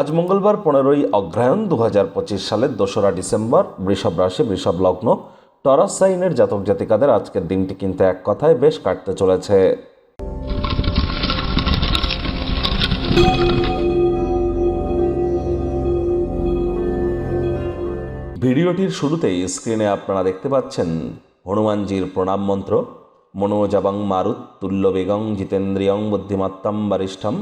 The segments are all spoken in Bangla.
আজ মঙ্গলবার পনেরোই অগ্রহায়ণ দু হাজার পঁচিশ সালের দোসরা ডিসেম্বর বৃষভ রাশি, বৃষভ লগ্ন। টরাস সাইনের জাতক জাতিকাদের আজকের দিনটি কিন্তু এক কথায় বেশ কাটতে চলেছে। ভিডিওটির শুরুতেই স্ক্রিনে আপনারা দেখতে পাচ্ছেন হনুমানজির প্রণাম মন্ত্র। মনোজাবাং মারুত তুল্য বেগং জিতেন্দ্রিয়ং বুদ্ধিমত্তম বরিষ্ঠম।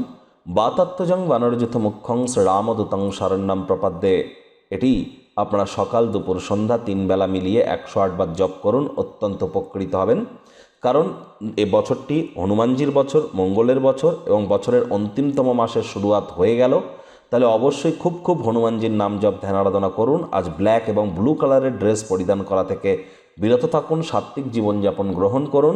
বাতাত্মজং বানরযুথ মুখ্যং শ্রীরামদূতং শরণ্যম প্রপাদ্যে। এটি আপনারা সকাল দুপুর সন্ধ্যা তিন বেলা মিলিয়ে একশো আটবার জপ করুন, অত্যন্ত উপকৃত হবেন। কারণ এ বছরটি হনুমানজির বছর, মঙ্গলের বছর এবং বছরের অন্তিমতম মাসের শুরুয়াত হয়ে গেল। তাহলে অবশ্যই খুব খুব হনুমানজির নাম জপ, ধ্যান, আরাধনা করুন। আজ ব্ল্যাক এবং ব্লু কালারের ড্রেস পরিধান করা থেকে বিরত থাকুন, সাত্ত্বিক জীবনযাপন গ্রহণ করুন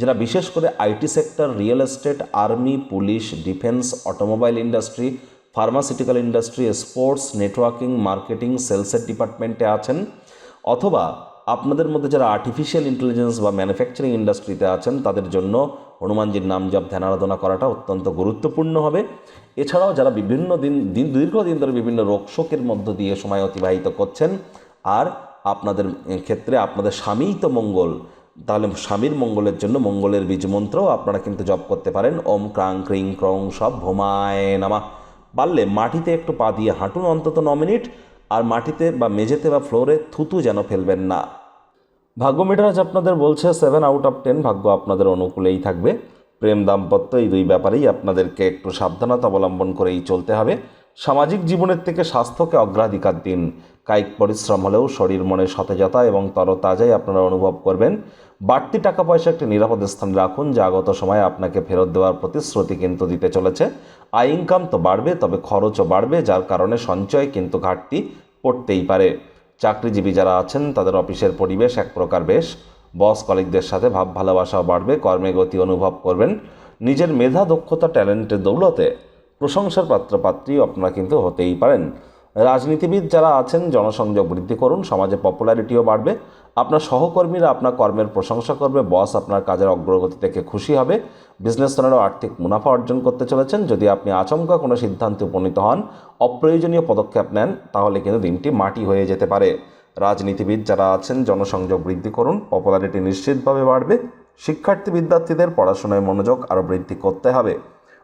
যারা বিশেষ করে IT sector, real estate, army, police, defence, automobile industry, pharmaceutical industry, sports, networking, marketing, সেলসের ডিপার্টমেন্টে আছেন। অথবা আপনাদের মধ্যে যারা আর্টিফিশিয়াল ইন্টেলিজেন্স বা ম্যানুফ্যাকচারিং ইন্ডাস্ট্রিতে আছেন, তাদের জন্য হনুমানজির নাম জপ, ধ্যান আরাধনা করাটা অত্যন্ত গুরুত্বপূর্ণ হবে। এছাড়াও যারা বিভিন্ন দিন দিন, দীর্ঘদিন ধরে বিভিন্ন রোগশোকের মধ্য দিয়ে সময় অতিবাহিত করছেন, আর আপনাদের ক্ষেত্রে আপনাদের স্বামীই তো মঙ্গল। তাহলে স্বামীর মঙ্গলের জন্য মঙ্গলের বীজ মন্ত্রও আপনারা কিন্তু জপ করতে পারেন। ওম ক্রাং ক্রিং ক্রং সব ভোমায় নামা। পারলে মাটিতে একটু পা দিয়ে হাঁটুন, অন্তত ন মিনিট, আর মাটিতে বা মেঝেতে বা ফ্লোরে থুতু যেন ফেলবেন না। ভাগ্য মিটার আজ আপনাদের বলছে সেভেন আউট অফ টেন ভাগ্য আপনাদের অনুকূলেই থাকবে। প্রেম দাম্পত্য এই দুই ব্যাপারেই আপনাদেরকে একটু সাবধানতা অবলম্বন করেই চলতে হবে। সামাজিক জীবনের থেকে স্বাস্থ্যকে অগ্রাধিকার দিন। কায়িক পরিশ্রম হলেও শরীর মনে সতেজতা এবং তরতাজাই আপনারা অনুভব করবেন। বাড়তি টাকা পয়সা একটি নিরাপদ স্থানে রাখুন, যা আগত সময়ে আপনাকে ফেরত দেওয়ার প্রতিশ্রুতি কিন্তু দিতে চলেছে। আয় ইনকাম তো বাড়বে, তবে খরচও বাড়বে, যার কারণে সঞ্চয় কিন্তু ঘাটতি পড়তেই পারে। চাকরিজীবী যারা আছেন, তাদের অফিসের পরিবেশ এক প্রকার বেশ। বস কলিকদের সাথে ভাব ভালোবাসাও বাড়বে, কর্মে গতি অনুভব করবেন। নিজের মেধা, দক্ষতা, ট্যালেন্টের দৌলতে প্রশংসার পাত্র পাত্রপাত্রী আপনারা কিন্তু হতেই পারেন। রাজনীতিবিদ যারা আছেন, জনসংযোগ বৃদ্ধি করুন, সমাজে পপুলারিটিও বাড়বে। আপনার সহকর্মীরা আপনার কর্মের প্রশংসা করবে বস আপনার কাজের অগ্রগতি থেকে খুশি হবে। বিজনেস ওনারও আর্থিক মুনাফা অর্জন করতে চলেছেন। যদি আপনি আচমকা কোনো সিদ্ধান্তে উপনীত হন, অপ্রয়োজনীয় পদক্ষেপ নেন, তাহলে কিন্তু দিনটি মাটি হয়ে যেতে পারে। রাজনীতিবিদ যারা আছেন, জনসংযোগ বৃদ্ধি করুন পপুলারিটি নিশ্চিতভাবে বাড়বে। শিক্ষার্থী বিদ্যার্থীদের পড়াশোনায় মনোযোগ আরও বৃদ্ধি করতে হবে।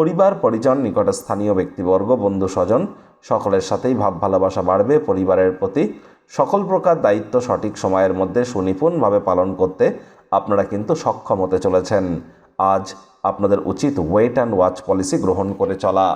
পরিবার, পরিজন নিকটে স্থানীয় ব্যক্তিবর্গ, বন্ধু, স্বজন, সকলের সাথেই ভাব ভালোবাসা বাড়বে। পরিবারের প্রতি সকল প্রকার দায়িত্ব সঠিক সময়ের মধ্যে সুনিপুণভাবে পালন করতে আপনারা কিন্তু সক্ষম হতে চলেছেন। আজ আপনাদের উচিত ওয়েট অ্যান্ড ওয়াচ পলিসি গ্রহণ করে চলা।